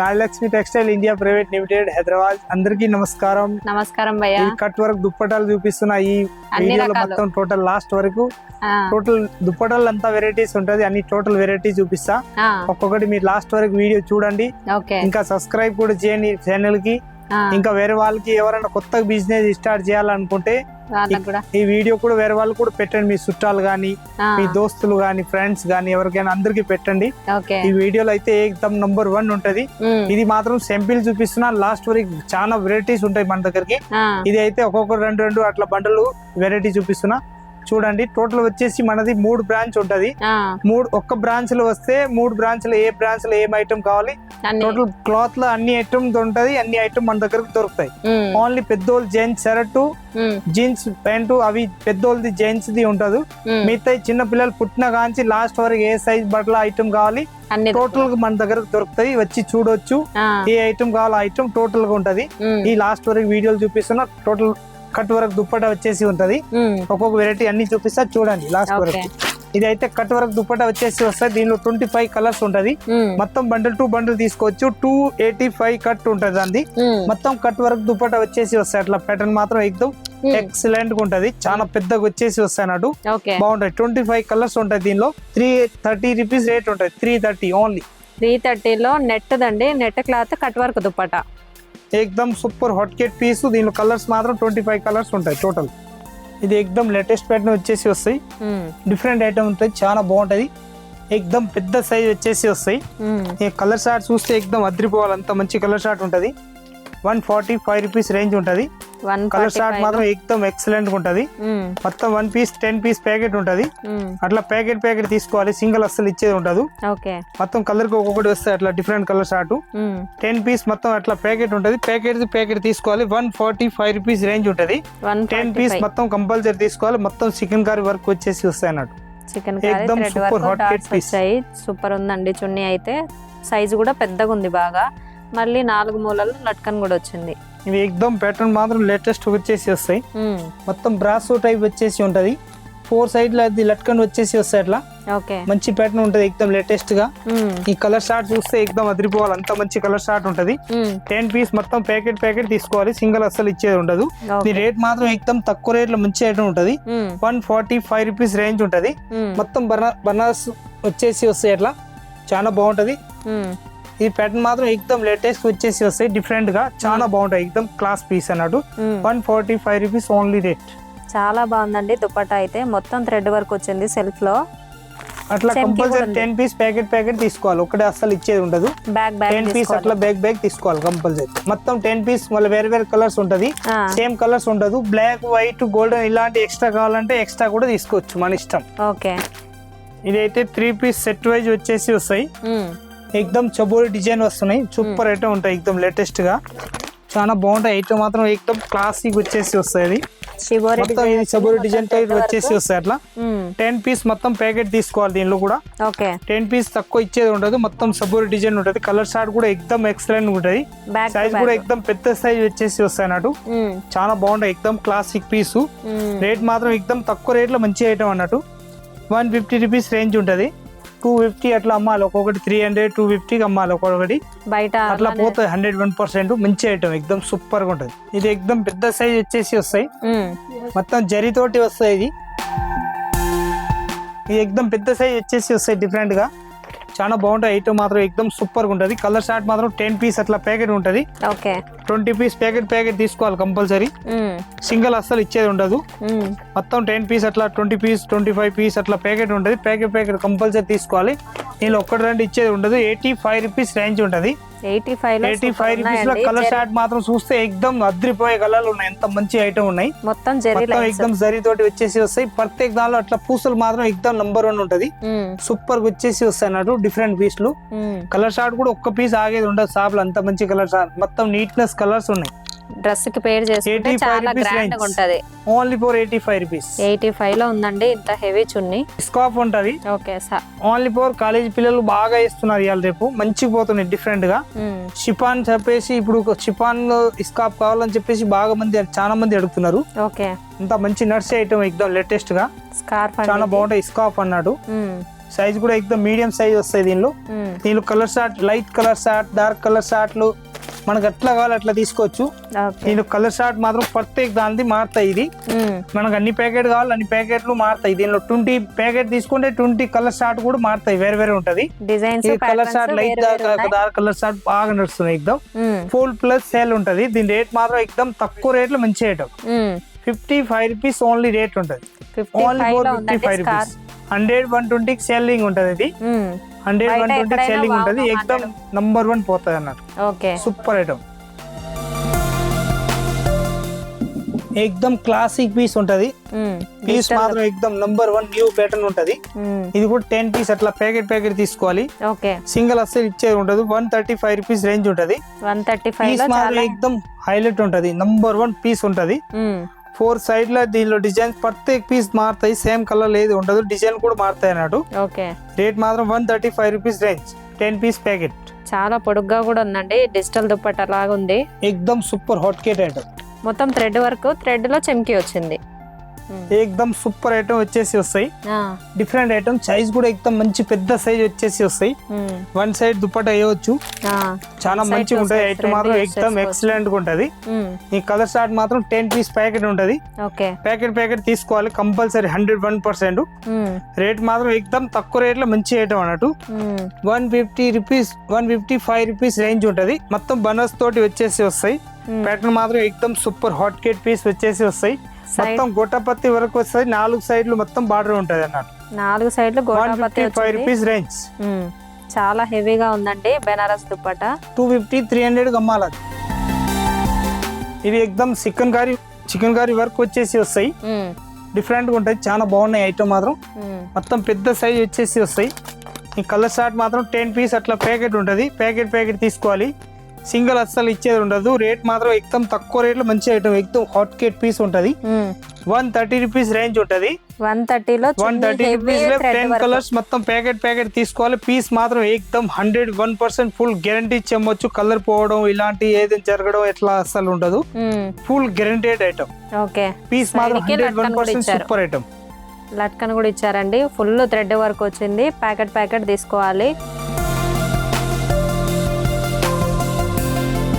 Rajalakshmi textile India private limited Hyderabad. అందరికీ నమస్కారం. నమస్కారం భయ్య. కట్ వర్క్ దుప్పటాలు చూపిస్తున్న ఈ అన్ని వీడియోలో రకాలు. మొత్తం టోటల్ లాస్ట్ వరకు. టోటల్ దుప్పటాలు అంతా వెరైటీస్ ఉంటది. అన్ని టోటల్ వెరైటీ చూపిస్తా. ఒక్కొక్కటి మీరు లాస్ట్ వరకు వీడియో చూడండి. ఇంకా సబ్స్క్రైబ్ కూడా చేయండి ఛానల్కి. ఇంకా వేరే వాళ్ళకి ఎవరైనా కొత్త బిజినెస్ స్టార్ట్ చేయాలనుకుంటే ఈ వీడియో కూడా వేరే వాళ్ళు కూడా పెట్టండి. మీ చుట్టాలు గానీ మీ దోస్తులు గానీ ఫ్రెండ్స్ గానీ ఎవరికైనా అందరికి పెట్టండి. ఈ వీడియోలో అయితే ఏకదమ్ నంబర్ వన్ ఉంటది. ఇది మాత్రం సింపుల్ చూపిస్తున్నా. లాస్ట్ వరకు చాలా వెరైటీస్ ఉంటాయి మన దగ్గరికి. ఇది అయితే ఒక్కొక్క రెండు రెండు అట్లా బండలు వెరైటీ చూపిస్తున్నా. చూడండి టోటల్ వచ్చేసి మనది మూడు బ్రాంచ్ ఉంటది. మూడు ఒక్క బ్రాంచ్లో వస్తే మూడు బ్రాంచ్లో ఏ బ్రాంచ్లో ఏం ఐటమ్ కావాలి? టోటల్ క్లాత్లో అన్ని ఐటమ్ ఉంటది అన్ని ఐటమ్ మన దగ్గరకు దొరుకుతాయి. ఓన్లీ పెద్దోళ్ళు జెంట్స్ షర్ట్ జీన్స్ ప్యాంటు అవి పెద్దోళ్ళది జెంట్స్ ది ఉంటది మిగతా చిన్న పిల్లలు పుట్టిన కాంచి లాస్ట్ వరకు ఏ సైజ్ బట్టల ఐటమ్ కావాలి? టోటల్గా మన దగ్గరకు దొరుకుతాయి వచ్చి చూడొచ్చు. ఏ ఐటమ్ కావాలో ఐటమ్ టోటల్గా ఉంటది. ఈ లాస్ట్ వరకు వీడియోలు చూపిస్తున్నా టోటల్ కట్ వరకు దుప్పట వచ్చేసి ఉంటది. ఒక్కొక్క వెరైటీ అన్ని చూపిస్తా చూడండి లాస్ట్ వరకు. ఇది అయితే కట్ వరకు దుప్పట వచ్చేసి వస్తుంది దీనిలో ట్వంటీ ఫైవ్ కలర్స్ ఉంటది. మొత్తం బండిల్ టు బండిల్ తీసుకోవచ్చు టూ ఎయిటీ ఫైవ్ కట్ ఉంటది అంది మొత్తం కట్ వరకు దుప్పట వచ్చేసి వస్తాయి అట్లా ప్యాటర్న్ మాత్రం ఎక్దమ్ ఉమ్, ఎక్సలెంట్గా ఉంటది. చాలా పెద్దగా వచ్చేసి వస్తాయి అన్నట్టు. ఓకే. బాగుంటాయి. ట్వంటీ ఫైవ్ కలర్స్ ఉంటాయి దీనిలో. త్రీ థర్టీ రూపీస్ రేట్ ఉంటుంది. త్రీ థర్టీ ఓన్లీ త్రీ థర్టీలో నెట్ దండి. Net cloth cut work dupatta. ఎక్దమ్ super hot Kate piece దీనిలో కలర్స్ మాత్రం ట్వంటీ ఫైవ్ కలర్స్ ఉంటాయి టోటల్ ఇది ఎక్దమ్ లేటెస్ట్ ప్యాటర్న్ వచ్చేసి వస్తాయి. డిఫరెంట్ ఐటమ్ ఉంటుంది చాలా బాగుంటది ఎక్దమ్ పెద్ద సైజ్ వచ్చేసి వస్తాయి. ఉమ్, ఈ కలర్ షార్ట్ చూస్తే ఎక్దమ్ అద్రిపోవాలి అంత మంచి కలర్ షార్ట్ ఉంటుంది. One forty five rupees range ఉంటుంది. కలర్ షార్ట్ మాత్రం ఎక్దమ్ ఎక్సలెంట్ ఉంటుంది. ఉమ్, మొత్తం one piece ten piece packet ఉంటుంది. ఉమ్, అట్లా ప్యాకెట్ ప్యాకెట్ తీసుకోవాలి. సింగిల్ అస్సలు ఇచ్చేది ఉండదు. మొత్తం కలర్కి ఒక్కొక్కటి వస్తాయి అట్లా different colour chart ten piece మొత్తం అట్లా ప్యాకెట్ ఉంటుంది. ప్యాకెట్ ప్యాకెట్ తీసుకోవాలి. One forty five rupees range ఉంటుంది టెన్ పీస్ మొత్తం కంపల్సరీ తీసుకోవాలి. మొత్తం చికెన్ కర్రీ వర్క్ వచ్చేసి వస్తాయి అన్నట్టు. Chikankari piece. వచ్చాయి. సూపర్ ఉందండి చున్నీ అయితే. సైజు కూడా పెద్దగా ఉంది బాగా. మళ్ళీ నాలుగు మూలలు లట్కన్ కూడా వచ్చింది. ఇవి ఎక్దమ్ ప్యాటర్న్ మాత్రం లేటెస్ట్ వచ్చేసి వస్తాయి. మొత్తం బ్రాసో టైప్ వచ్చేసి ఉంటది. ఫోర్ సైడ్లో అది లట్కన్ వచ్చేసి వస్తాయి అట్లా. మంచి ప్యాటర్న్ ఉంటది ఎక్దమ్ లేటెస్ట్గా ఈ కలర్ షార్ట్ చూస్తే ఎక్దమ్ అదిరిపోవాలి. అంత మంచి కలర్ షార్ట్ ఉంటది. టెన్ పీస్ మొత్తం ప్యాకెట్ ప్యాకెట్ తీసుకోవాలి. సింగిల్ అస్సలు ఇచ్చేది ఉండదు. ఈ రేట్ మాత్రం ఎక్దమ్ తక్కువ రేట్లో మంచి ఐటమ్ ఉంటది. One forty five rupees range ఉంటది. మొత్తం బనా బనారస్ వచ్చేసి వస్తాయి అట్లా. చాలా బాగుంటది. ఈ ప్యాటర్న్ మాత్రం ఎక్దమ్ లేటెస్ట్ వచ్చేసి వస్తాయి. డిఫరెంట్గా చాలా బాగుంటాయి. ఎక్దమ్ క్లాస్ పీస్ అన్నట్టు. One forty five rupees only rate చాలా బాగుందండి దుపట్టా అయితే. మొత్తం థ్రెడ్ వర్క్ వచ్చింది సెల్ఫ్లో. అట్లా compulsory. Ten piece packet packet తీసుకోవాలి. ఒకటే అస్సలు ఇచ్చేది ఉండదు. బ్యాక్ టెన్ పీస్ అట్లా బ్యాగ్ బ్యాగ్ తీసుకోవాలి కంపల్సరీ మొత్తం టెన్ పీస్ మళ్ళీ వేరే వేరే కలర్స్ ఉంటది. సేమ్ కలర్స్ ఉండదు. బ్లాక్ వైట్ గోల్డెన్ ఇలాంటి ఎక్స్ట్రా కావాలంటే ఎక్స్ట్రా కూడా తీసుకోవచ్చు మన ఇష్టం. ఓకే ఇదైతే త్రీ పీస్ సెట్ వైజ్ వచ్చేసి వస్తాయి. ఎక్దమ్ చబోరి డిజైన్ వస్తున్నాయి. సూపర్ ఐటమ్ ఉంటాయి ఎక్దమ్ లేటెస్ట్గా. చాలా బాగుంటాయి. ఐటమ్ మాత్రం ఎక్దమ్ క్లాసిక్ వచ్చేసి వస్తాయి అది మొత్తం ఇది డిజైన్ thread వచ్చేసి. వస్తాయి అట్లా. టెన్ పీస్ మొత్తం ప్యాకెట్ తీసుకోవాలి దీనిలో కూడా. టెన్ పీస్ తక్కువ ఇచ్చేది ఉండదు. మొత్తం సబోరి డిజైన్ ఉంటుంది. కలర్ షార్ట్ కూడా ఎక్దమ్ ఎక్సలెంట్ ఉంటుంది సైజ్ కూడా ఎక్దమ్ పెద్ద సైజ్ వచ్చేసి వస్తాయి అన్నట్టు. చాలా బాగుంటాయి ఎక్దమ్ క్లాసిక్ పీసు రేట్ మాత్రం ఎక్దమ్ తక్కువ రేట్లో మంచి ఐటమ్ అన్నట్టు. వన్ ఫిఫ్టీ రూపీస్ రేంజ్ ఉంటుంది. టూ ఫిఫ్టీ అట్లా అమ్మాలి. ఒక్కొక్కటి త్రీ హండ్రెడ్ టూ ఫిఫ్టీకి అమ్మాలి ఒక్కొక్కటి. బయట అట్లా పోతుంది హండ్రెడ్ వన్ పర్సెంట్ మంచి ఐటమ్ ఎక్దమ్ సూపర్గా ఉంటుంది. ఇది ఎక్దమ్ పెద్ద సైజ్ వచ్చేసి వస్తాయి. మొత్తం జరీతోటి వస్తాయి ఇది. ఇది ఎక్దమ్ పెద్ద సైజ్ వచ్చేసి వస్తాయి డిఫరెంట్గా. చాలా బాగుంటాయి. ఐటమ్ మాత్రం ఎక్దమ్ సూపర్గా ఉంటుంది కలర్ షార్ట్ మాత్రం టెన్ పీస్ అట్లా ప్యాకెట్ ఉంటుంది. Okay. Twenty piece packet packet తీసుకోవాలి కంపల్సరీ సింగిల్ అస్సలు ఇచ్చేది ఉండదు. మొత్తం టెన్ పీస్ అట్లా twenty piece twenty five piece అట్లా ప్యాకెట్ ఉంటుంది. ప్యాకెట్ ప్యాకెట్ కంపల్సరీ తీసుకోవాలి. నేను ఒక్కటి రెండు ఇచ్చేది ఉండదు. ఎయిటీ ఫైవ్ రూపీస్ రేంజ్ ఉంటుంది. ఎయిటీ ఫైవ్లో ఎయిటీ ఫైవ్ రూపీస్లో. కలర్ షార్ట్ మాత్రం చూస్తే ఎక్దమ్ అద్రిపోయే కలర్లు ఉన్నాయి. ఎంత మంచి ఐటమ్ ఉన్నాయి. మొత్తం జరీ ఎక్దమ్ జరీ తోటి వచ్చేసి వస్తాయి. ప్రత్యేక దానిలో అట్లా పూసలు మాత్రం ఎక్దమ్ నంబర్ వన్ ఉంటది. సూపర్గా వచ్చేసి వస్తాయి అన్నట్టు డిఫరెంట్ పీస్లు ఉమ్. కలర్ షార్ట్ కూడా ఒక్క పీస్ ఆగేది ఉండదు. షాప్ అంత మంచి కలర్ షార్ట్ మొత్తం నీట్నెస్ కలర్స్ ఉన్నాయి. డ్రెస్కి పేర్ చేసుకుంటే 85 చాలా గ్రాండ్. గా ఉంటది only four eighty five rupees eighty ఫైవ్లో ఉందండి ఇంత హెవీ చున్నీ. స్కాప్ ఉంటది. ఓకే సా ఓన్లీ ఫోర్ కాలేజ్ పిల్లలు బాగా ఇస్తున్నారు ఇవాళ రేపు. మంచిగా పోతున్నాయి డిఫరెంట్గా. షిపాన్ చెప్పేసి ఇప్పుడు షిపాన్ స్కాప్ కావాలని చెప్పేసి బాగా మంది చాలా మంది అడుగుతున్నారు. ఓకే ఇంత మంచి నర్సరీ ఐటమ్ ఎక్దమ్ లేటెస్ట్గా. స్కార్ఫ్ చాలా బాగుంటాయి స్కాప్ అన్నాడు. సైజ్ కూడా ఎక్దమ్ మీడియం సైజ్ వస్తాయి దీనిలో. ఉమ్, దీనిలో colour chart light colour chart dark colour షార్ట్లు మనకు ఎట్లా కావాలి అట్లా తీసుకోవచ్చు. దీనిలో కలర్ షార్ట్ మాత్రం ప్రత్యేక దానిది మారుతాయి ఇది. మనకు అన్ని ప్యాకెట్ కావాలి అన్ని ప్యాకెట్లు మారుతాయి. దీనిలో ట్వంటీ ప్యాకెట్ తీసుకుంటే ట్వంటీ కలర్ షార్ట్ కూడా మారుతాయి వేరే వేరే ఉంటది. Colour short light. Dark colour short బాగా నడుస్తుంది ఎక్దమ్ ఉమ్, ఫుల్ ప్లస్ సేల్ ఉంటది. దీని రేట్ మాత్రం ఎక్దమ్ తక్కువ రేట్లో మంచి ఉమ్, fifty five rupees only rate ఉంటది. 55 only four fifty five rupees hundred one ట్వంటీకి సెల్లింగ్ ఉంటది ఇది. హండ్రెడ్ వన్ ట్వంటీ సెల్లింగ్ ఉంటది. ఎక్దమ్ నంబర్ వన్ పోతుంది అన్నట్టు ఓకే. సూపర్ ఐటమ్ ఎక్దమ్ క్లాసిక్ పీస్ ఉంటది. పీస్ మాత్రం ఎక్దమ్ నంబర్ వన్ న్యూ ప్యాటర్న్ ఉంటది. ఇది కూడా టెన్ పీస్ అట్లా ప్యాకెట్ ప్యాకెట్ తీసుకోవాలి. ఓకే. సింగిల్ అస్సలు ఇచ్చేది ఉంటది one thirty five rupees range ఉంటది. వన్ థర్టీ ఫైవ్ పీస్ మాత్రం ఎక్దమ్ హైలైట్ ఉంటది. నంబర్ వన్ పీస్ ఉంటది. ఫోర్ సైడ్లో దీనిలో డిజైన్ ప్రత్యేక పీస్ మారుతాయి సేమ్ కలర్ లేదు ఉండదు డిజైన్ కూడా మారుతాయి అన్నట్టు ఓకే. రేట్ మాత్రం one thirty five rupees range ten piece packet. చాలా పొడుగ్గా కూడా ఉందండి డిజిటల్ దుప్పట్ట లాగా ఉంది. ఎక్దమ్ సూపర్ హాట్ కేట్ ఐటమ్ మొత్తం థ్రెడ్ వరకు థ్రెడ్లో చెమ్కి వచ్చింది. ఉమ్, ఎక్దమ్ సూపర్ ఐటమ్ వచ్చేసి వస్తాయి. డిఫరెంట్ ఐటమ్ సైజ్ కూడా ఎక్దమ్ మంచి పెద్ద సైజ్ వచ్చేసి వస్తాయి. వన్ సైడ్ దుప్పట వేయవచ్చు. చాలా మంచిగా ఉంటుంది sides ఐటమ్ మాత్రం చేసుకోవచ్చు. ఎక్సలెంట్గా ఉంటది ఈ కలర్ షార్ట్ మాత్రం టెన్ పీస్ ప్యాకెట్ ఉంటది. ప్యాకెట్ ప్యాకెట్ తీసుకోవాలి. Compulsory hundred one percent rate మాత్రం ఎక్దమ్ తక్కువ రేట్లో మంచి ఐటమ్ అన్నట్టు. One fifty rupees one fifty five rupees range ఉంటది. మొత్తం బనస్ తోటి వచ్చేసి వస్తాయి. ప్యాటర్న్ మాత్రం ఎక్దమ్ సూపర్ హాట్ కేట్ పీస్ వచ్చేసి వస్తాయి. మొత్తం గొట్టపత్తి వరకు వస్తాయి. నాలుగు సైడ్లు మొత్తం బార్డర్ ఉంటది అన్నట్టు. నాలుగు సైడ్లు గోటాపత్తి ఫైవ్ రూపీస్ రేంజ్ చాలా హెవీగా ఉందండి Banaras dupatta. Two fifty three hundred అమ్మాలి. ఇది ఎక్దమ్ chikankari chikankari work వచ్చేసి వస్తాయి. డిఫరెంట్గా ఉంటాయి. చాలా బాగున్నాయి ఐటమ్ మాత్రం. మొత్తం పెద్ద సైజ్ వచ్చేసి వస్తాయి. ఈ కలర్ షార్ట్ మాత్రం టెన్ పీస్ అట్లా ప్యాకెట్ ఉంటుంది. ప్యాకెట్ ప్యాకెట్ తీసుకోవాలి. సింగిల్ అస్సలు ఇచ్చేది ఉండదు. రేట్ మాత్రం ఎక్దమ్ తక్కువ రేట్లో మంచి ఐటమ్. ఎక్దమ్ హాట్ కేట్ పీస్ ఉంటుంది. వన్ థర్టీ రూపీస్ రేంజ్ ఉంటుంది. వన్ థర్టీలో వన్ థర్టీ రూపీస్లో టెన్ కలర్స్ మొత్తం ప్యాకెట్ ప్యాకెట్ తీసుకోవాలి. పీస్ మాత్రం ఎక్దమ్ hundred one percent full guarantee ఇచ్చేయచ్చు. Colour పోవడం ఇలాంటి ఏదైనా జరగడం ఎట్లా అస్సలు ఉండదు. Full guaranteed item okay. Piece మాత్రం hundred one percent. Super item latkan కూడా ఇచ్చారండి. ఫుల్ థ్రెడ్ వర్క్ వచ్చింది. ప్యాకెట్ ప్యాకెట్ తీసుకోవాలి.